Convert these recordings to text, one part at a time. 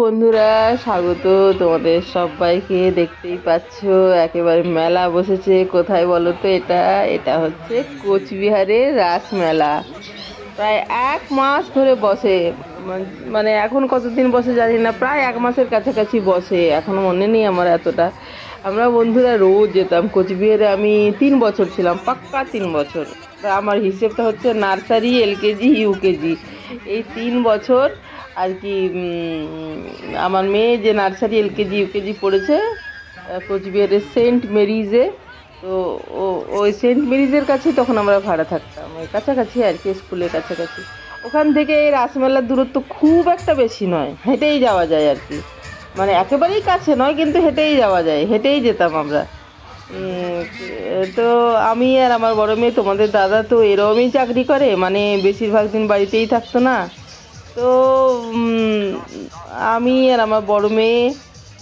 বন্ধুরা, স্বাগত তোমাদের সবাইকে। দেখতেই পাচ্ছ, একেবারে মেলা বসেছে। কোথায় বলো তো এটা? এটা হচ্ছে কোচবিহারের রাস মেলা প্রায় এক মাস ধরে বসে। মানে এখন কতদিন বসে জানি না, প্রায় এক মাসের কাছাকাছি বসে। এখনও মনে নেই আমার এতটা। আমরা বন্ধুরা রোজ যেতাম কোচবিহারে। আমি তিন বছর ছিলাম, পাক্কা তিন বছর। আমার হিসেবটা হচ্ছে নার্সারি, এলকেজি, ইউকেজি। এই তিন বছর আর কি আমার মেয়ে যে নার্সারি এলকেজি, ইউকেজি পড়েছে কোচবিহারের সেন্ট মেরিজে, তো ও, ওই সেন্ট মেরিজের কাছে তখন আমরা ভাড়া থাকতাম। ওই কাছাকাছি আর কি, স্কুলের কাছাকাছি। ওখান থেকে এই রাসমেলার দূরত্ব খুব একটা বেশি নয়, হেঁটেই যাওয়া যায় আর কি। মানে একেবারেই কাছে নয়, কিন্তু হেঁটেই যাওয়া যায়, হেঁটেই যেতাম আমরা। তো আমি আর আমার বড় মেয়ে, তোমাদের দাদা তো এরকমই চাকরি করে মানে বেশিরভাগ দিন বাড়িতেই থাকতো না। তো আমি আর আমার বড় মেয়ে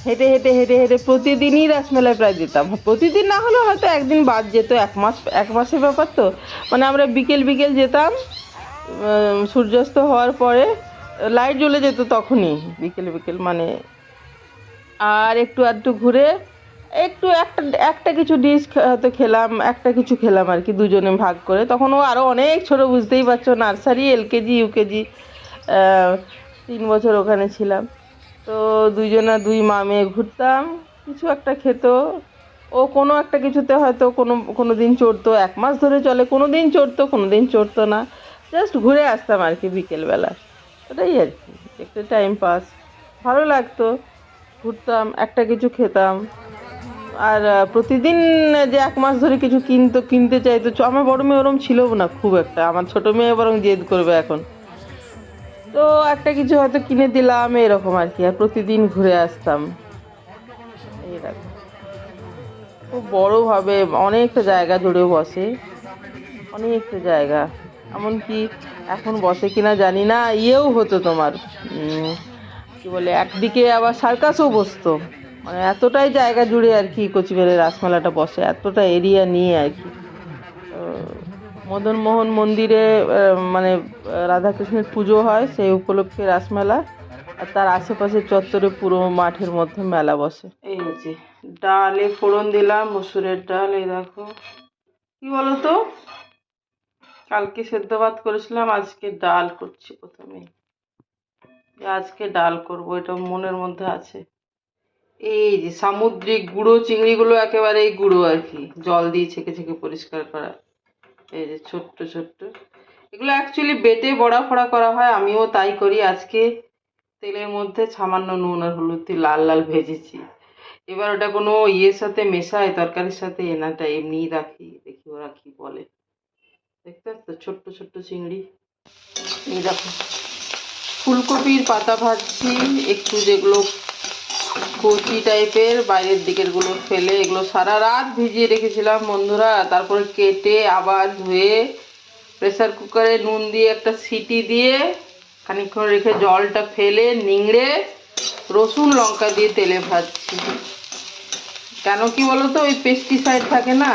হেঁটে হেঁটে হেঁটে হেঁটে প্রতিদিনই রাসমেলায় প্রায় যেতাম। প্রতিদিন না হলেও হয়তো একদিন বাদ যেত, এক মাস, এক মাসের ব্যাপার তো। মানে আমরা বিকেল বিকেল যেতাম সূর্যাস্ত হওয়ার পরে লাইট জ্বলে যেত তখনই, বিকেল বিকেল মানে। আর একটু আধটু ঘুরে একটু একটা একটা কিছু ডিশ হয়তো খেলাম, একটা কিছু খেলাম আর কি, দুজনে ভাগ করে। তখন ও আরও অনেক ছোট, বুঝতেই পারছ, নার্সারি, এলকেজি, ইউকেজি তিন বছর ওখানে ছিলাম। তো দুইজনা দুই মা মেয়ে ঘুরতাম। কিছু একটা খেত। ও কোনো একটা কিছুতে হয়তো কোনো কোনো দিন চড়তো। এক মাস ধরে চলে, কোনো দিন চড়তো, কোনো দিন চড়তো না। জাস্ট ঘুরে আসতাম আর কি বিকেলবেলা। ওটাই আর কি। একটু টাইম পাস ভালো লাগতো। ঘুরতাম, একটা কিছু খেতাম। আর প্রতিদিন যে এক মাস ধরে কিছু কিনতো, কিনতে চাইতো আমার বড় মেয়ে ওরম ছিল না খুব একটা। আমার ছোট মেয়ে বরং জেদ করবে এখন। তো একটা কিছু হয়তো কিনে দিলাম, এরকম আর কি, আর প্রতিদিন ঘুরে আসতাম। এইরকম খুব বড়োভাবে অনেকটা জায়গা জুড়ে বসে। অনেকটা জায়গা। এমনকি এখন বসে কিনা জানি না, ইয়েও হতো তোমার কি বলে, একদিকে আবার সার্কাসও বসতো। মানে এতটাই জায়গা জুড়ে আর কি কোচবিহারের রাসমেলাটা বসে, এতটা এরিয়া নিয়ে আর কি। মদনমোহন মন্দিরে মানে রাধাকৃষ্ণের পুজো হয় সেই উপলক্ষে রাসমেলা। আর তার আশেপাশে চত্বরে পুরো মাঠের মধ্যে মেলা বসে। এই যে, ডালে ফোড়ন দিলাম, মসুরের ডাল, এই দেখো। কি বলো তো কালকে সেদ্ধ ভাত করেছিলাম, আজকে ডাল করছি প্রথমে যে আজকে ডাল করব, এটা মনের মধ্যে আছে। এই যে, সামুদ্রিক গুঁড়ো, চিংড়িগুলো একেবারেই গুঁড়ো আর কি। জল দিয়ে ছেঁকে ছেঁকে পরিষ্কার করা। এই যে ছোট্ট ছোট্ট। এগুলো অ্যাকচুয়ালি বেটে বড়া ফড়া করা হয়, আমিও তাই করি। আজকে তেলের মধ্যে সামান্য নুন আর হলুদ দিয়ে লাল লাল ভেজেছি। এবার ওটা কোনো ইয়ের সাথে মেশায়, তরকারির সাথে এনাটা এমনিই রাখি। দেখি ওরা কি বলে। দেখতে পাচ্ছ ছোট্ট ছোট্ট চিংড়ি। এই দেখো। ফুলকপির পাতা ভাজছি, একটু যেগুলো কচি টাইপের, বাইরের দিকেরগুলো ফেলে এগুলো সারা রাত ভিজিয়ে রেখেছিলাম বন্ধুরা। তারপরে কেটে আবার ধুয়ে প্রেসার কুকারে নুন দিয়ে একটা সিটি দিয়ে খানিকক্ষণ রেখে জলটা ফেলে নিংড়ে রসুন, লঙ্কা দিয়ে তেলে ভাজছি। কেন কি বলো তো ওই পেস্টিসাইড থাকে না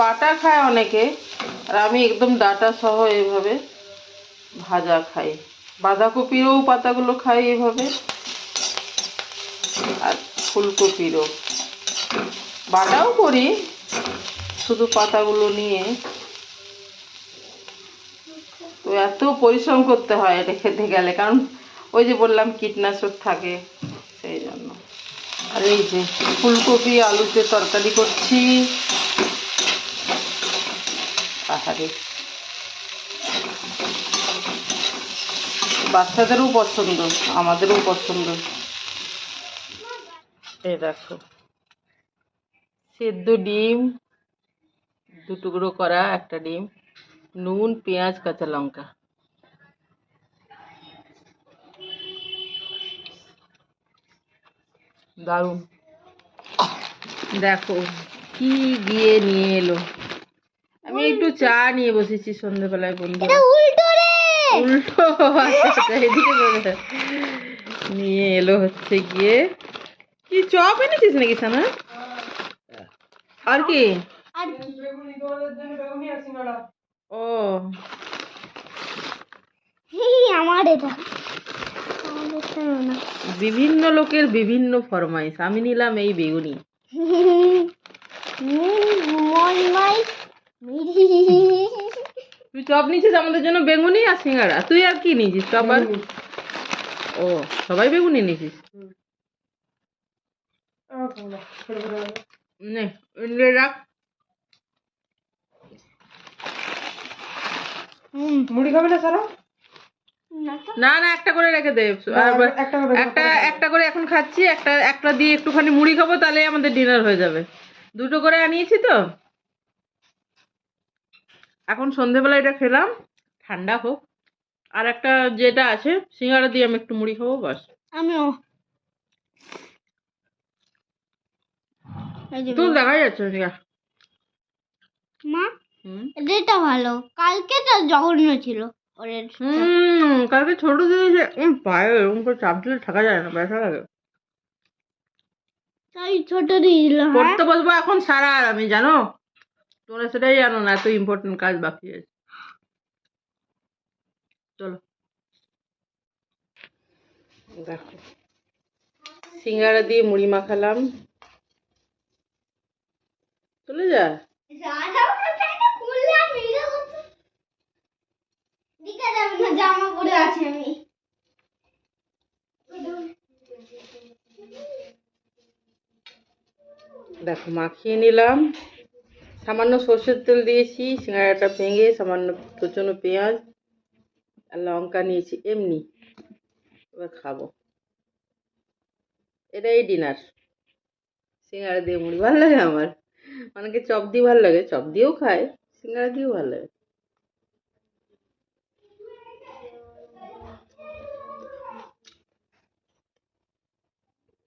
বাটা খায় অনেকে, আর আমি একদম ডাটা সহ এভাবে ভাজা খাই। বাঁধাকপিরও পাতাগুলো খাই এভাবে। ফুলকপিরও। বাটাও করি, শুধু পাতাগুলো নিয়ে। তো এত পরিশ্রম করতে হয় এটা খেতে গেলে, কারণ ওই যে বললাম কীটনাশক থাকে, সেই জন্য। আর এই যে ফুলকপি আলুতে তরকারি করছি। আহারে বাচ্চাদেরও পছন্দ, আমাদেরও পছন্দ। এই দেখো। সেদ্ধ ডিম দু টুকরো করা একটা ডিম নুন পেঁয়াজ কাঁচা লঙ্কা। দারুণ। দেখো কি গিয়ে নিয়ে এলো। আমি একটু চা নিয়ে বসেছি সন্ধ্যেবেলায় বন্ধু। উল্টো উল্টো আচ্ছা, আচ্ছা, এদিকে নিয়ে এলো হচ্ছে গিয়ে কি চপ এনেছিস নাকি সানা আর কি ও আমার এটা বিভিন্ন লোকের বিভিন্ন ফরমাইশ আমি নিলাম এই বেগুনি তুই চপ নিয়েছিস আমাদের জন্য? বেগুনি আর সিঙ্গারা। তুই আর কি নিয়েছিস চপ আর? ও সবাই বেগুনি নিয়েছিস নে নে রাখ মুড়ি খাবে না সারা? না না একটা করে রেখে দে। একটা একটা একটা করে এখন খাচ্ছি একটা একটা দিয়ে একটুখানি মুড়ি খাব তাহলে আমাদের ডিনার হয়ে যাবে। দুটো করে আনিয়েছি তো। এখন সন্ধেবেলা এটা খেলাম ঠান্ডা হোক। আর একটা যেটা আছে সিঙ্গারা দিয়ে আমি একটু মুড়ি খাব বাস। আমিও। তো দেখা যাচ্ছে না মা ভালো। কালকে তো জঘন্য ছিল। হুম কালকে ছোট দিয়েছে পায়ে এরকম করে চাপ দিলে থাকা যায় না ব্যথা লাগে। তাই ছোট দিয়েছিল হ্যাঁ? পড়তে বসবো এখন সারা আর আমি জানো? তোমরা সেটাই জানো না এত ইম্পর্টেন্ট কাজ বাকি আছে। চলো। দেখো। সিঙ্গারা দিয়ে মুড়ি মাখালাম। দেখো, মাখিয়ে নিলাম। সামান্য সর্ষের তেল দিয়েছি, সিঙ্গারাটা ভেঙে সামান্য প্রচণ্ড পেঁয়াজ আর লঙ্কা নিয়েছি, এমনি। এবার খাব। এটাই ডিনার সিঙ্গারা দিয়ে মুড়ি, ভালো লাগে আমার। অনেকে চপ দিয়ে ভালো লাগে, চপ দিয়েও খায়, সিঙ্গারা দিয়েও ভালো লাগে।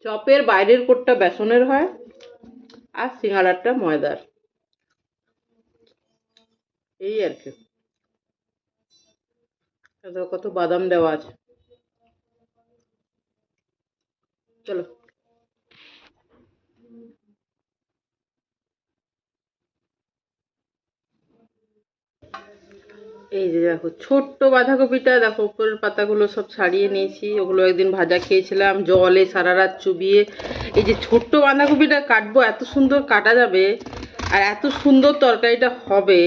চপের বাইরের কোটটা বেসনের হয় আর সিঙ্গারাটা ময়দার। এই আর কি। কত বাদাম দেওয়া আছে। চলো। এই যে দেখো, ছোট্ট বাঁধাকপিটা, দেখো উপরের পাতাগুলো সব ছাড়িয়ে নিয়েছি। ওগুলো একদিন ভাজা খেয়েছিলাম, জলে সারা রাত চুবিয়ে। এই যে ছোট্ট বাঁধাকপিটা কাটবো, এত সুন্দর কাটা যাবে আর এত সুন্দর তরকারিটা হবে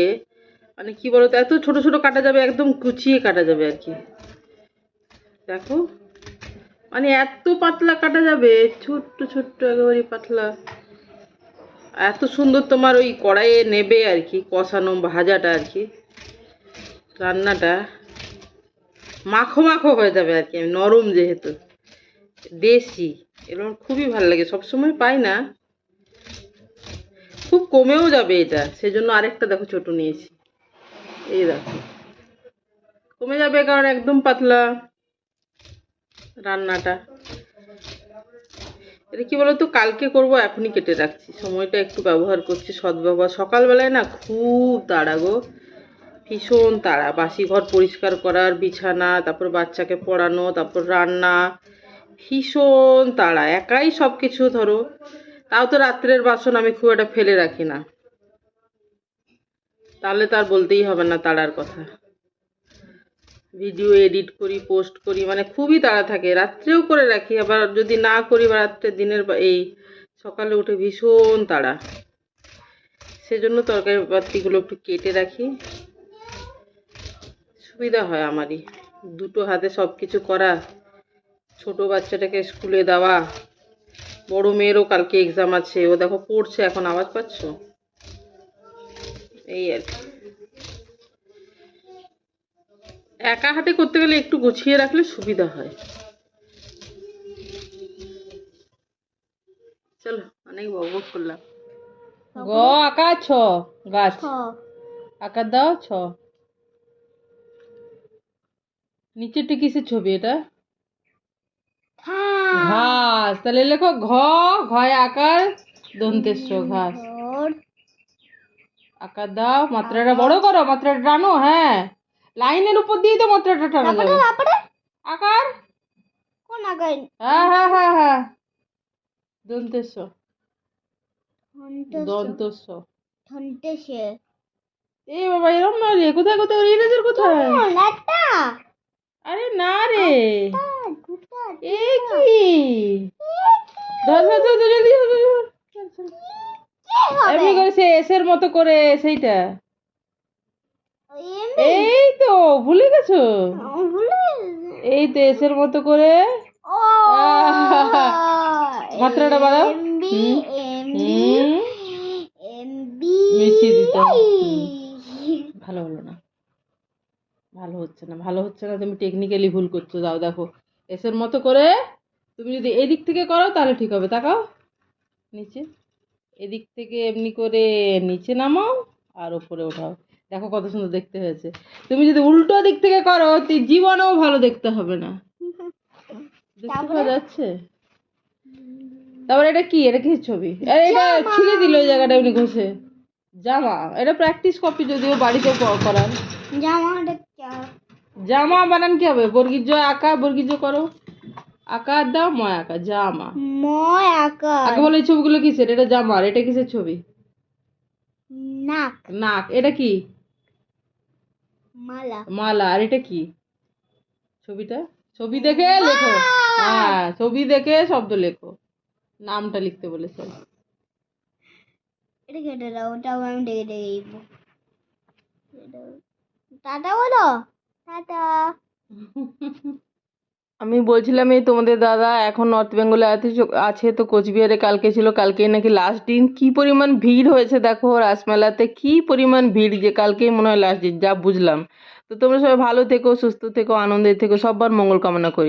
মানে কি বলতো, এত ছোট ছোট কাটা যাবে, একদম কুচিয়ে কাটা যাবে আর কি। দেখো মানে এত পাতলা কাটা যাবে, ছোট্ট ছোট্ট একেবারে পাতলা। এত সুন্দর তোমার ওই কড়াইয়ে নেবে আর কি, কষানো ভাজাটা আর কি। রান্নাটা মাখো মাখো হয়ে যাবে আর কি নরম যেহেতু। দেশি এরকম খুবই ভালো লাগে, সবসময় পাই না। খুব কমেও যাবে এটা, সেজন্য আরেকটা দেখো ছোট নিয়েছি। এই দেখো, কমে যাবে কারণ একদম পাতলা রান্নাটা। এটা কি বলতো, কালকে করব, এখনই কেটে রাখছি। সময়টা একটু ব্যবহার করছি সদ্ব্যবহার সকালবেলায় না খুব তাড়া গো। ভীষণ তাড়া। বাসি ঘর পরিষ্কার করার বিছানা, তারপর বাচ্চাকে পড়ানো, তারপর রান্না, ভীষণ তাড়া। একাই সব কিছু ধরো। তাও তো রাত্রের বাসন আমি খুব একটা ফেলে রাখি না। তাহলে তার বলতেই হবে না তাড়ার কথা। ভিডিও এডিট করি, পোস্ট করি মানে খুবই তাড়া থাকে। রাত্রেও করে রাখি, আবার যদি না করি, বা রাত্রে দিনের এই সকালে উঠে ভীষণ তাড়া। সেজন্য তরকারি পাতিগুলো একটু কেটে রাখি। সুবিধা হয় আমারই। দুটো হাতে সব কিছু করা ছোট বাচ্চাটাকে স্কুলে দেওয়া বড় মেয়েরও কালকে এক্সাম আছে ও দেখো পড়ছে এখন আওয়াজ পাচ্ছ? এই আর কি। একা হাতে করতে গেলে একটু গুছিয়ে রাখলে সুবিধা হয়। চলো অনেক বকবক করলাম। গ আঁকা ছ গাছ। আঁকা দাও ছ। নিচেরটা কিসের ছবি এটা? ঘাস। তাহলে লেখো ঘ ঘয় আকার দন্তেশ্ব ঘাস। আকার দাও মাত্রাটা বড় করো মাত্রাটা টানো হ্যাঁ। লাইনের উপর দিয়ে তো মাত্রাটা টানো যাবে আকার? কোন আগাই হ্যাঁ হ্যাঁ হ্যাঁ হ্যাঁ। দন্তেশ্ব। দন্তস্ব ধনতেছে এ বাবা এরম না রে। কোথায় কোথায়? ইরেজার কোথায়? একটা? আরে না রে। এ কি? ধর ধর ধর জলদি। এমনি করে সে এসের মতো করে সেইটা। এই তো ভুলে গেছো? এই তো এসের মতো করে। মাত্রাটা বাড়াও। মিশিয়ে দিতে ভালো হলো না। ভালো হচ্ছে না ভালো হচ্ছে না তুমি টেকনিক্যালি ভুল করছ দাও দেখো। এসের মতো করে তুমি যদি এদিক থেকে করো তাহলে ঠিক হবে। তাকাও নিচে। এদিক থেকে এমনি করে নিচে নামাও আর ওপরে ওঠাও। দেখো কত সুন্দর দেখতে হয়েছে। তুমি যদি উল্টো দিক থেকে করো জীবনেও ভালো দেখতে হবে না। দেখতে পাওয়া যাচ্ছে? তারপরে এটা কি? এটা কি ছবি? আরে এটা ছিঁড়ে দিল ওই জায়গাটা এমনি ঘষে। জামা। এটা প্র্যাকটিস কপি যদিও বাড়িতে করার জামাটা জামা বানান কি হবে? বর্গীর জয় আঁকা বর্গীর করো। আকার দাও ময় আঁকা জামা। ময় আকার আগে বলো এই ছবিগুলো কিসের? এটা জামার এটা কিসের ছবি? নাক। নাক এটা কি? মালা। মালা আর এটা কি? ছবিটা? ছবি দেখে লেখো। হ্যাঁ ছবি দেখে শব্দ লেখো। নামটা লিখতে বলেছে এটা কেটে দাও ওটাও আমি ডেকে ডেকে টাটা বলো আমি বলছিলাম এই তোমাদের দাদা এখন নর্থ বেঙ্গলে আছে আছে তো কোচবিহারে কালকে ছিল কালকে নাকি লাস্ট দিন। কি পরিমাণ ভিড় হয়েছে দেখো রাসমেলাতে, কি পরিমাণ ভিড় যে কালকেই মনে হয় লাস্ট দিন, যা বুঝলাম। তো তোমরা সবাই ভালো থেকো, সুস্থ থেকো, আনন্দে থেকো, সবার মঙ্গল কামনা করি।